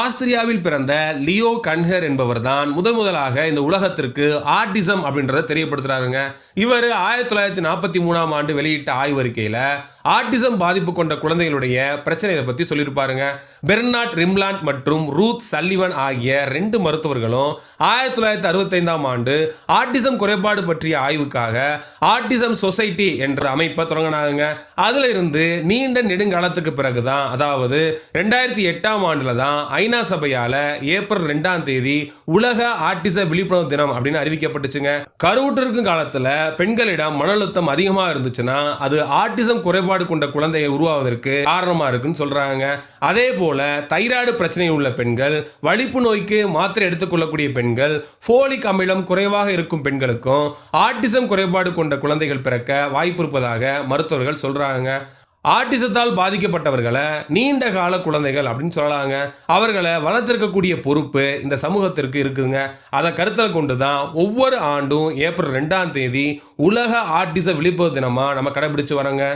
ஆஸ்திரியாவில் பிறந்த லியோ கன்ஹர் என்பவர் தான் முதன் முதலாக இந்த உலகத்திற்கு ஆர்டிசம் அப்படின்றத தெரியப்படுத்துறாருங்க. இவர் ஆயிரத்தி தொள்ளாயிரத்தி நாற்பத்தி மூணாம் ஆண்டு வெளியிட்ட ஆய்வறிக்கையில் ஆர்டிசம் பாதிப்பு கொண்ட குழந்தைகளுடைய பிரச்சனைகளை பற்றி சொல்லியிருப்பாருங்க. பெர்னாட் ரிம்லாண்ட் மற்றும் ரூத் சல்லிவன் ஆகிய ரெண்டு மருத்துவர்களும் ஆயிரத்தி தொள்ளாயிரத்தி அறுபத்தைந்தாம் ஆண்டு ஆர்டிசம் குறைபாடு பற்றிய ஆய்வுக்காக ஆர்டிசம் சொசைட்டி என்ற அமைப்பை தொடங்கினாங்க. அதுல இருந்து நீண்ட நெடுங்காலத்துக்கு பிறகு தான் அதாவது ரெண்டாயிரத்தி எட்டாம் ஆண்டில் தான் ஐநா சபையால ஏப்ரல் ரெண்டாம் தேதி உலக ஆர்டிச விழிப்புணர்வு தினம் அப்படின்னு அறிவிக்கப்பட்டுச்சுங்க. கருவுற்றிருக்கும் காலத்துல பெண்களிடம் மன அழுத்தம் அதிகமா இருந்துச்சுன்னா அது ஆர்டிசம் குறைபாடு கொண்ட குழந்தையை உருவாவதற்கு காரணமா இருக்குன்னு சொல்றாங்க. அதே போல தைராய்டு பிரச்சனை உள்ள பெண்கள் வலிப்பு நோய்க்கு மாத்திரை எடுத்துக்கொள்ளக்கூடிய பெண்கள் ஃபோலிக் அமிலம் குறைவாக இருக்கும் பெண்களுக்கும் ஆர்டிசம் குறைபாடு கொண்ட குழந்தைகள் பிறக்க வாய்ப்பு இருப்பதாக மருத்துவர்கள் சொல்றாங்க. ஆர்டிசத்தால் பாதிக்கப்பட்டவர்களை நீண்ட கால குழந்தைகள் அப்படின்னு சொல்லலாங்க. அவர்களை வளர்த்திருக்கக்கூடிய பொறுப்பு இந்த சமூகத்திற்கு இருக்குதுங்க. அதை கருத்தில் கொண்டு தான் ஒவ்வொரு ஆண்டும் ஏப்ரல் ரெண்டாம் தேதி உலக ஆர்டிச விழிப்புணர்வு தினமாக நம்ம கடைபிடிச்சு வரோங்க.